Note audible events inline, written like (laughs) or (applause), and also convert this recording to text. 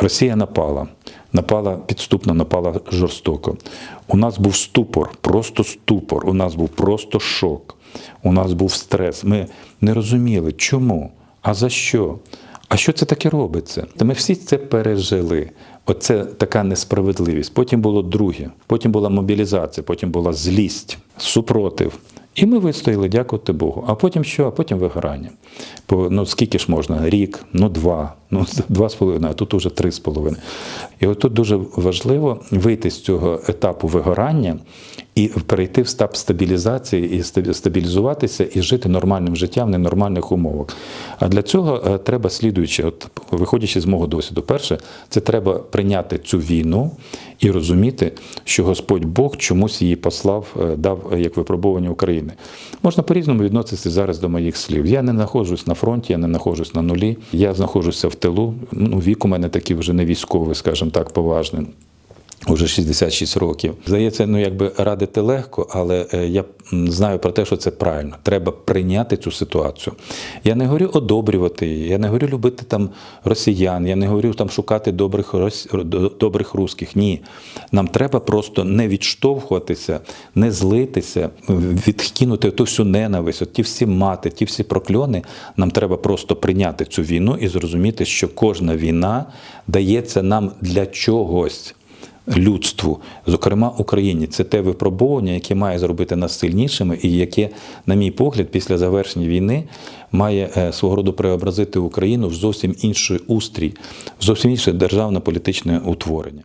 Росія напала, напала підступно, напала жорстоко. У нас був ступор, просто ступор. У нас був просто шок. У нас був стрес. Ми не розуміли, чому, а за що. А що це таке робиться? Та ми всі це пережили. Оце така несправедливість. Потім було друге, потім була мобілізація, потім була злість, супротив. І ми вистояли, дякувати Богу. А потім що? А потім вигорання. Бо ну скільки ж можна? Рік, ну два, ну (laughs) два з половиною, а тут уже три з половиною. І от тут дуже важливо вийти з цього етапу вигорання і перейти в стап стабілізації і стабілізуватися і жити нормальним життям в ненормальних умовах. А для цього е, треба слідуючи, от виходячи з мого досвіду, перше, це треба прийняти цю війну і розуміти, що Господь Бог чомусь її послав, е, дав е, як випробування України. Можна по-різному відноситися зараз до моїх слів. Я не знаходжусь на фронті, я не знаходжусь на нулі. Я знаходжуся в тилу. Ну, вік у мене такий вже не військовий, скажімо так, поважний. Уже 66 років. Здається, ну якби радити легко, але е, я знаю про те, що це правильно. Треба прийняти цю ситуацію. Я не говорю одобрювати її, я не говорю любити там росіян, я не говорю там шукати добрих рос- добрих русських. Ні. Нам треба просто не відштовхуватися, не злитися, відкинути ту всю ненависть, от ті всі мати, ті всі прокльони. Нам треба просто прийняти цю війну і зрозуміти, що кожна війна дається нам для чогось людству, зокрема Україні. Це те випробування, яке має зробити нас сильнішими, і яке, на мій погляд, після завершення війни має е, свого роду преобразити Україну в зовсім інший устрій, в зовсім інше державно політичне утворення.